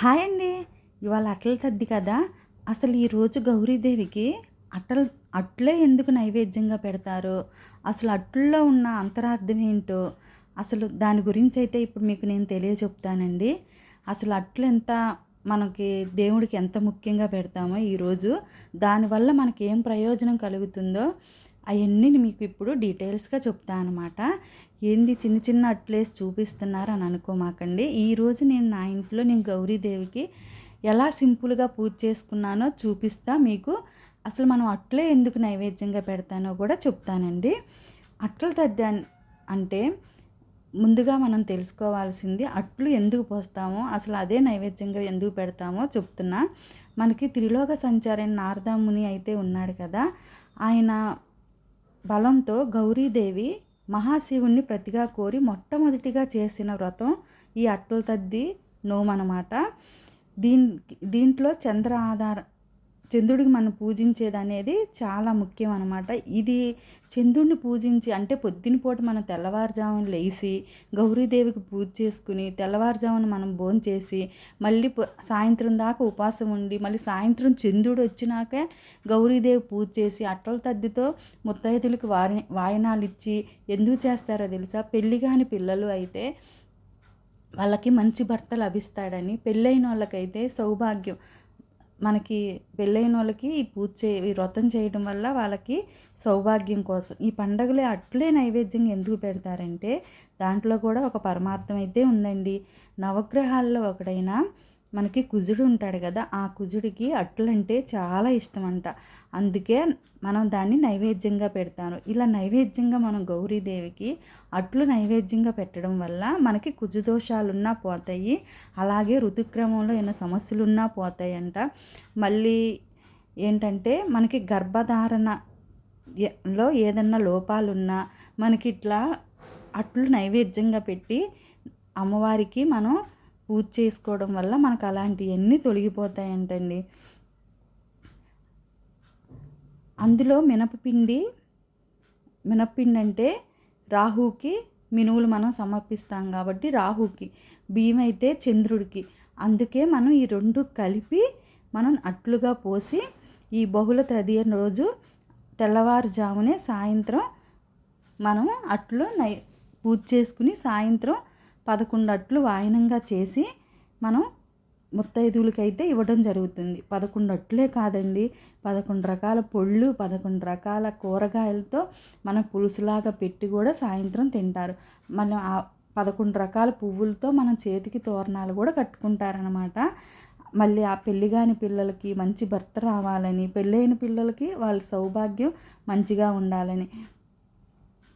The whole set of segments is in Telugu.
హాయ్ అండి. ఇవాళ అట్ల తద్ది కదా. అసలు ఈరోజు గౌరీదేవికి అట్టలు అట్లే ఎందుకు నైవేద్యంగా పెడతారో? అసలు అట్లలో ఉన్న అంతరార్థం ఏంటో? అసలు దాని గురించి అయితే ఇప్పుడు మీకు నేను తెలియచెప్తానండి. అసలు అట్లు ఎంత మనకి దేవుడికి ఎంత ముఖ్యంగా పెడతామో ఈరోజు దానివల్ల మనకి ఏం ప్రయోజనం కలుగుతుందో అవన్నీ మీకు ఇప్పుడు డీటెయిల్స్గా చెప్తా అనమాట ఏంది చిన్న చిన్న అట్లేసి చూపిస్తున్నారు అని అనుకోమాకండి. ఈరోజు నేను నా ఇంట్లో నేను గౌరీదేవికి ఎలా సింపుల్గా పూజ చేసుకున్నానో చూపిస్తా. మీకు అసలు మనం అట్లే ఎందుకు నైవేద్యంగా పెడతానో కూడా చెప్తానండి. అట్ల తద్దా అంటే ముందుగా మనం తెలుసుకోవాల్సింది అట్లు ఎందుకు పోస్తామో అసలు అదే నైవేద్యంగా ఎందుకు పెడతామో చెప్తున్నా. మనకి త్రిలోక సంచారైన నారదాముని అయితే ఉన్నాడు కదా ఆయన బలంతో గౌరీదేవి మహాశివుణ్ణి ప్రతిగా కోరి మొట్టమొదటిగా చేసిన వ్రతం ఈ అట్టల తద్ది నోమనమాట. దీని దీంట్లో చంద్ర ఆధార చంద్రుడికి మనం పూజించేది అనేది చాలా ముఖ్యం అనమాట ఇది చంద్రుడిని పూజించి అంటే పొద్దునపూట మనం తెల్లవారుజామున లేచి గౌరీదేవికి పూజ చేసుకుని తెల్లవారుజామున మనం భోంచేసి మళ్ళీ సాయంత్రం దాకా ఉపాసం ఉండి మళ్ళీ సాయంత్రం చంద్రుడు వచ్చినాకే గౌరీదేవి పూజ చేసి అట్టల తద్దితో ముత్తైదులకు వారి వాయనాలు ఇచ్చి ఎందుకు చేస్తారో తెలుసా? పెళ్ళి కాని పిల్లలు అయితే వాళ్ళకి మంచి భర్త లభిస్తాడని పెళ్ళైన వాళ్ళకైతే సౌభాగ్యం. మనకి పెళ్ళైన వాళ్ళకి ఈ పూజ చే ఈ వ్రతం చేయడం వల్ల వాళ్ళకి సౌభాగ్యం కోసం. ఈ పండగలే అట్లే నైవేద్యం ఎందుకు పెడతారంటే దాంట్లో కూడా ఒక పరమార్థం అయితే ఉందండి. నవగ్రహాల్లో ఒకడైన మనకి కుజుడు ఉంటాడు కదా ఆ కుజుడికి అట్లంటే చాలా ఇష్టం అంట అందుకే మనం దాన్ని నైవేద్యంగా పెడతాను. ఇలా నైవేద్యంగా మనం గౌరీదేవికి అట్లు నైవేద్యంగా పెట్టడం వల్ల మనకి కుజుదోషాలున్నా పోతాయి అలాగే ఋతుక్రమంలో ఏమైనా సమస్యలున్నా పోతాయి అంట మళ్ళీ ఏంటంటే మనకి గర్భధారణ లో ఏదన్నా లోపాలున్నా మనకి ఇట్లా అట్లు నైవేద్యంగా పెట్టి అమ్మవారికి మనం పూజ చేసుకోవడం వల్ల మనకు అలాంటివన్నీ తొలగిపోతాయంటండి. అందులో మినపపిండి మినపపిండి అంటే రాహుకి మినువులు మనం సమర్పిస్తాం కాబట్టి రాహుకి బియ్యం అయితే చంద్రుడికి. అందుకే మనం ఈ రెండు కలిపి మనం అట్లుగా పోసి ఈ బహుళ తదియ రోజు తెల్లవారుజామునే సాయంత్రం మనం అట్లు నై పూజ చేసుకుని సాయంత్రం పదకొండు అట్లు వాయనంగా చేసి మనం ముత్తైదువులకైతే ఇవ్వడం జరుగుతుంది. పదకొండు అట్లే కాదండి. పదకొండు రకాల పొళ్ళు పదకొండు రకాల కూరగాయలతో మన పులుసులాగా పెట్టి కూడా సాయంత్రం తింటారు. మనం ఆ పదకొండు రకాల పువ్వులతో మన చేతికి తోరణాలు కూడా కట్టుకుంటారనమాట మళ్ళీ ఆ పెళ్ళిగాని పిల్లలకి మంచి భర్త రావాలని పెళ్ళైన పిల్లలకి వాళ్ళ సౌభాగ్యం మంచిగా ఉండాలని.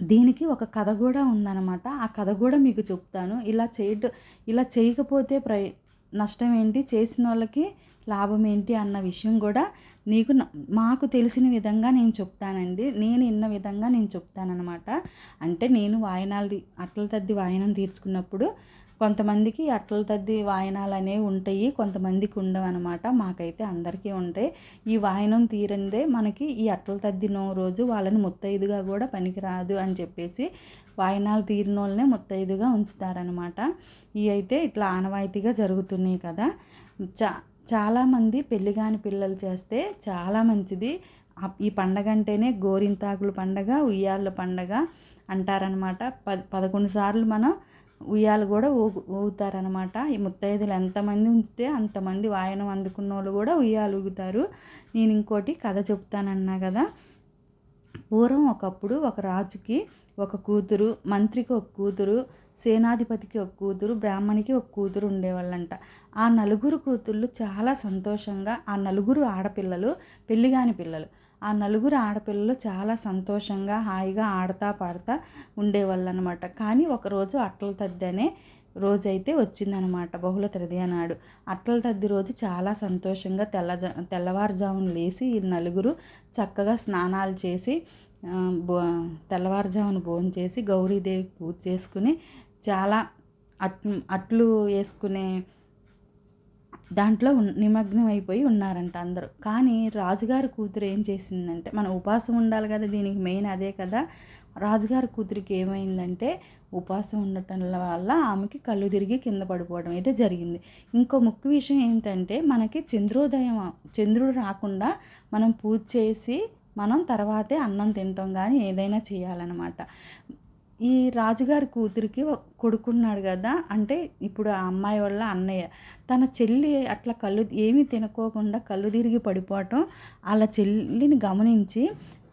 దీనికి ఒక కథ కూడా ఉందన్నమాట. ఆ కథ కూడా మీకు చెప్తాను. ఇలా చేయడం ఇలా చేయకపోతే ప్ర నష్టం ఏంటి? చేసిన వాళ్ళకి లాభం ఏంటి? అన్న విషయం కూడా నీకు మాకు తెలిసిన విధంగా నేను చెప్తానండి. నేను ఇన్న విధంగా నేను చెప్తానన్నమాట. అంటే నేను వాయనాలు అట్ల తద్ది వాయనం తీర్చుకున్నప్పుడు కొంతమందికి అట్ల తద్ది వాయనాలు అనేవి ఉంటాయి. కొంతమందికి ఉండవు అనమాట మాకైతే అందరికీ ఉంటాయి. ఈ వాయనం తీరందే మనకి ఈ అట్ల తద్దినో రోజు వాళ్ళని ముత్తైదుగా కూడా పనికిరాదు అని చెప్పేసి వాయనాలు తీరిన వాళ్ళనే ముత్తైదుగా ఉంచుతారనమాట ఇవి అయితే ఇట్లా ఆనవాయితీగా జరుగుతున్నాయి కదా. చా చాలామంది పెళ్ళి కాని పిల్లలు చేస్తే చాలా మంచిది. ఈ పండగ అంటేనే గోరింతాకుల పండగ ఉయ్యాళ్ళ పండగ అంటారనమాట పద పదకొండు సార్లు మనం ఉయ్యాలు కూడా ఊగు ఊగుతారనమాట ఈ ముత్తైదులు ఎంతమంది ఉంచితే అంతమంది వాయనం అందుకున్న వాళ్ళు కూడా ఉయ్యాలు ఊగుతారు. నేను ఇంకోటి కథ చెప్తానన్నా కదా. పూర్వం ఒకప్పుడు ఒక రాజుకి ఒక కూతురు మంత్రికి ఒక కూతురు సేనాధిపతికి ఒక కూతురు బ్రాహ్మణికి ఒక కూతురు ఉండేవాళ్ళంట. ఆ నలుగురు కూతుళ్ళు చాలా సంతోషంగా ఆ నలుగురు ఆడపిల్లలు పెళ్ళిగాని పిల్లలు. ఆ నలుగురు ఆడపిల్లలు చాలా సంతోషంగా హాయిగా ఆడతా పాడతా ఉండేవాళ్ళు అనమాట కానీ ఒకరోజు అట్ల తద్ది అనే రోజైతే వచ్చిందనమాట బహుళ తృతీయ నాడు. అట్ల తద్ది రోజు చాలా సంతోషంగా తెల్ల తెల్లవారుజామున లేచి ఈ నలుగురు చక్కగా స్నానాలు చేసి బో తెల్లవారుజామున భోజనం చేసి గౌరీదేవికి పూజ చేసుకుని చాలా అట్ అట్లు వేసుకునే దాంట్లో నిమగ్నం అయిపోయి ఉన్నారంట అందరూ. కానీ రాజుగారి కూతురు ఏం చేసిందంటే మనం ఉపాసం ఉండాలి కదా దీనికి మెయిన్ అదే కదా. రాజుగారి కూతురికి ఏమైందంటే ఉపవాసం ఉండటం వల్ల ఆమెకి కళ్ళు తిరిగి కింద పడిపోవడం అయితే జరిగింది. ఇంకో ముఖ్య విషయం ఏంటంటే మనకి చంద్రోదయం చంద్రుడు రాకుండా మనం పూజ చేసి మనం తర్వాతే అన్నం తింటాం కానీ ఏదైనా చేయాలన్నమాట. ఈ రాజుగారి కూతురికి కొడుకున్నాడు కదా అంటే ఇప్పుడు ఆ అమ్మాయి వల్ల అన్నయ్య. తన చెల్లి అట్లా కళ్ళు ఏమీ తినకోకుండా కళ్ళు తిరిగి పడిపోవటం వాళ్ళ చెల్లిని గమనించి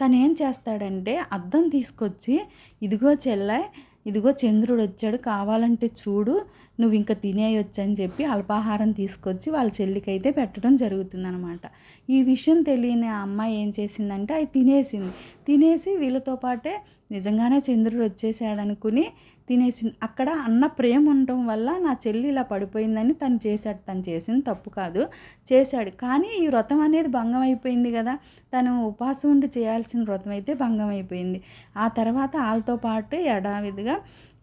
తను ఏం చేస్తాడంటే అద్దం తీసుకొచ్చి ఇదిగో చెల్లె ఇదిగో చంద్రుడు వచ్చాడు కావాలంటే చూడు నువ్వు ఇంకా తినేయొచ్చు అని చెప్పి అల్పాహారం తీసుకొచ్చి వాళ్ళ చెల్లికి అయితే పెట్టడం జరుగుతుందనమాట ఈ విషయం తెలియని ఆ అమ్మాయి ఏం చేసిందంటే అది తినేసింది. తినేసి వీళ్ళతో పాటే నిజంగానే చంద్రుడు వచ్చేసాడనుకుని తినేసింది. అక్కడ అన్న ప్రేమ ఉండటం వల్ల నా చెల్లి ఇలా పడిపోయిందని తను చేశాడు. తను చేసింది తప్పు కాదు. చేశాడు. కానీ ఈ వ్రతం అనేది భంగం అయిపోయింది కదా. తను ఉపాసం ఉండి చేయాల్సిన వ్రతం అయితే భంగం అయిపోయింది. ఆ తర్వాత వాళ్ళతో పాటు యడావిధిగా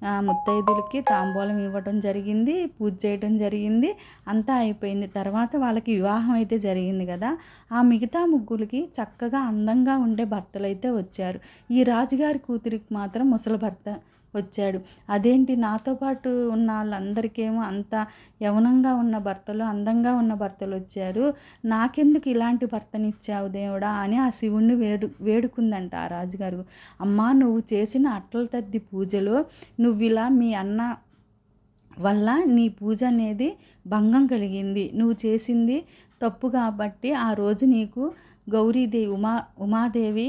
ముత్తైదులకి తాంబూలం ఇవ్వటం జరిగింది పూజ చేయటం జరిగింది అంతా అయిపోయింది. తర్వాత వాళ్ళకి వివాహం అయితే జరిగింది కదా. ఆ మిగతా ముగ్గులకి చక్కగా అందంగా ఉండే భర్తలు అయితే వచ్చారు. ఈ రాజుగారి కూతురికి మాత్రం ముసలి భర్త వచ్చాడు. అదేంటి? నాతో పాటు ఉన్న వాళ్ళందరికేమో అంత యవనంగా ఉన్న భర్తలు అందంగా ఉన్న భర్తలు వచ్చారు. నాకెందుకు ఇలాంటి భర్తనిచ్చావు దేవుడా అని ఆ శివుణ్ణి వేడు వేడుకుందంట ఆ రాజుగారు. అమ్మా నువ్వు చేసిన అట్ల తద్ది పూజలో నువ్వు ఇలా మీ అన్న వల్ల నీ పూజ అనేది భంగం కలిగింది. నువ్వు చేసింది తప్పు కాబట్టి ఆ రోజు నీకు గౌరీదేవి ఉమా ఉమాదేవి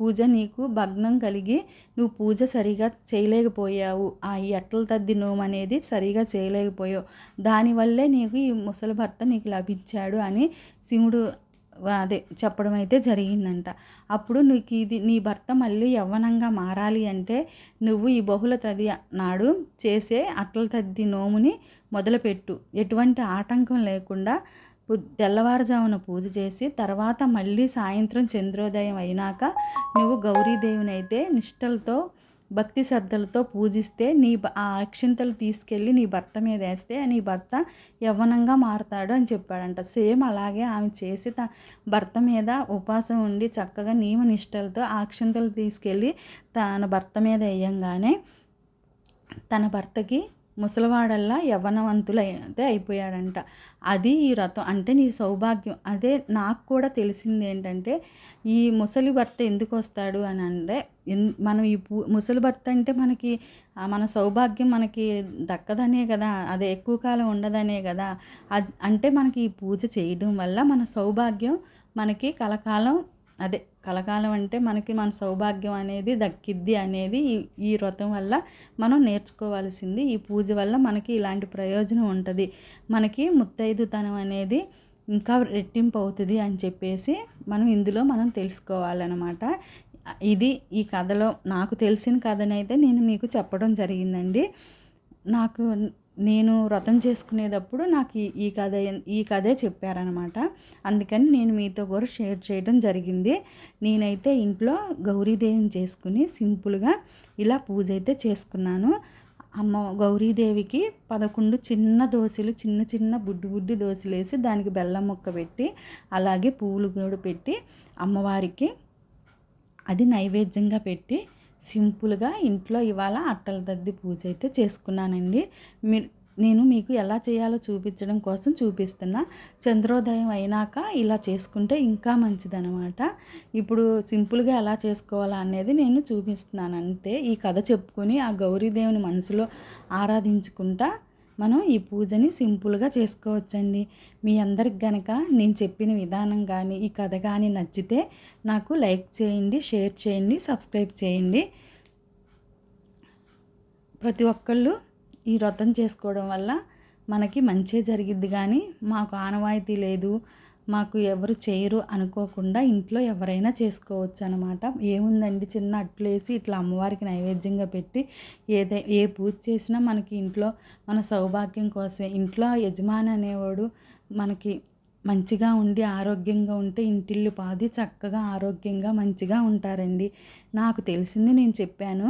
పూజ నీకు భగ్నం కలిగి నువ్వు పూజ సరిగా చేయలేకపోయావు. ఆ ఎట్ల తద్ది నోము అనేది సరిగా చేయలేకపోయావు. దానివల్లే నీకు ఈ ముసలి భర్త నీకు లభించాడు అని శివుడు అదే చెప్పడం అయితే జరిగిందంట. అప్పుడు నీకు ఇది నీ భర్త మళ్ళీ యవ్వనంగా మారాలి అంటే నువ్వు ఈ బహుళ తది నాడు చేసే అట్ల తద్ది నోముని మొదలుపెట్టు. ఎటువంటి ఆటంకం లేకుండా తెల్లవారుజామున పూజ చేసి తర్వాత మళ్ళీ సాయంత్రం చంద్రోదయం అయినాక నువ్వు గౌరీదేవిని అయితే నిష్టలతో భక్తి శ్రద్ధలతో పూజిస్తే నీ ఆ అక్షింతలు తీసుకెళ్ళి నీ భర్త మీద వేస్తే నీ భర్త యవ్వనంగా మారతాడు అని చెప్పాడంట. సేమ్ అలాగే ఆమె చేసి తన భర్త మీద ఉపాసం ఉండి చక్కగా నియమ నిష్టలతో ఆ అక్షింతలు తీసుకెళ్ళి తన భర్త మీద వేయంగానే తన భర్తకి ముసలివాడల్లా యవ్వనవంతులైతే అయిపోయాడంట. అది ఈ వ్రతం అంటే నీ సౌభాగ్యం. అదే నాకు కూడా తెలిసింది ఏంటంటే ఈ ముసలి భర్త ఎందుకు వస్తాడు అని అంటే మనం ఈ పూ ముసలి భర్త అంటే మనకి మన సౌభాగ్యం మనకి దక్కదనే కదా అదే ఎక్కువ కాలం ఉండదనే కదా. అది అంటే మనకి ఈ పూజ చేయడం వల్ల మన సౌభాగ్యం మనకి కలకాలం అదే కలకాలం అంటే మనకి మన సౌభాగ్యం అనేది దక్కిద్ది అనేది ఈ ఈ వ్రతం వల్ల మనం నేర్చుకోవాల్సింది. ఈ పూజ వల్ల మనకి ఇలాంటి ప్రయోజనం ఉంటుంది. మనకి ముత్తైదుతనం అనేది ఇంకా రెట్టింపు అవుతుంది అని చెప్పేసి మనం ఇందులో మనం తెలుసుకోవాలన్నమాట. ఇది ఈ కథలో నాకు తెలిసిన కథనైతే నేను మీకు చెప్పడం జరిగిందండి. నాకు నేను వ్రతం చేసుకునేటప్పుడు నాకు ఈ కథ ఈ కథే చెప్పారనమాట అందుకని నేను మీతో కూడా షేర్ చేయడం జరిగింది. నేనైతే ఇంట్లో గౌరీదేవిని చేసుకుని సింపుల్గా ఇలా పూజ అయితే చేసుకున్నాను. అమ్మ గౌరీదేవికి పదకొండు చిన్న దోశలు చిన్న చిన్న బుడ్డు బుడ్డి దోశలు వేసి దానికి బెల్లం ముక్క పెట్టి అలాగే పువ్వులు కూడా పెట్టి అమ్మవారికి అది నైవేద్యంగా పెట్టి సింపుల్గా ఇంట్లో ఇవాళ అట్టల దద్ది పూజ అయితే చేసుకున్నానండి. మీరు నేను మీకు ఎలా చేయాలో చూపించడం కోసం చూపిస్తున్నా. చంద్రోదయం అయినాక ఇలా చేసుకుంటే ఇంకా మంచిదనమాట ఇప్పుడు సింపుల్గా ఎలా చేసుకోవాలా అనేది నేను చూపిస్తున్నాను అంతే. ఈ కథ చెప్పుకొని ఆ గౌరీదేవుని మనసులో ఆరాధించుకుంటా మనం ఈ పూజని సింపుల్గా చేసుకోవచ్చండి. మీ అందరికి గనక నేను చెప్పిన విధానం కానీ ఈ కథ కానీ నచ్చితే నాకు లైక్ చేయండి షేర్ చేయండి సబ్స్క్రైబ్ చేయండి. ప్రతి ఒక్కళ్ళు ఈ వ్రతం చేసుకోవడం వల్ల మనకి మంచి జరిగిద్ది కానీ మాకు ఆనవాయితీ లేదు మాకు ఎవరు చేయరు అనుకోకుండా ఇంట్లో ఎవరైనా చేసుకోవచ్చు అనమాట ఏముందండి చిన్న అట్లు వేసి ఇట్లా అమ్మవారికి నైవేద్యంగా పెట్టి ఏదే ఏ పూజ చేసినా మనకి ఇంట్లో మన సౌభాగ్యం కోసమే. ఇంట్లో యజమాని అనేవాడు మనకి మంచిగా ఉండి ఆరోగ్యంగా ఉంటే ఇంటిల్లు పాది చక్కగా ఆరోగ్యంగా మంచిగా ఉంటారండి. నాకు తెలిసింది నేను చెప్పాను.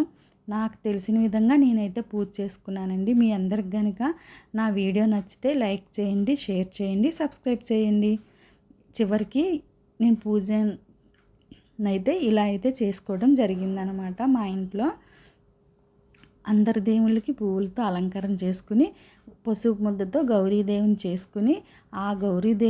నాకు తెలిసిన విధంగా నేనైతే పూజ చేసుకున్నానండి. మీ అందరికి కనుక నా వీడియో నచ్చితే లైక్ చేయండి షేర్ చేయండి సబ్స్క్రైబ్ చేయండి. చివరికి నేను పూజ అయితే ఇలా అయితే చేసుకోవడం జరిగిందనమాట మా ఇంట్లో. అందరి దేవుళ్ళకి పువ్వులతో అలంకారం చేసుకుని పసుపు ముద్దతో గౌరీదేవిని చేసుకుని ఆ గౌరీదేవి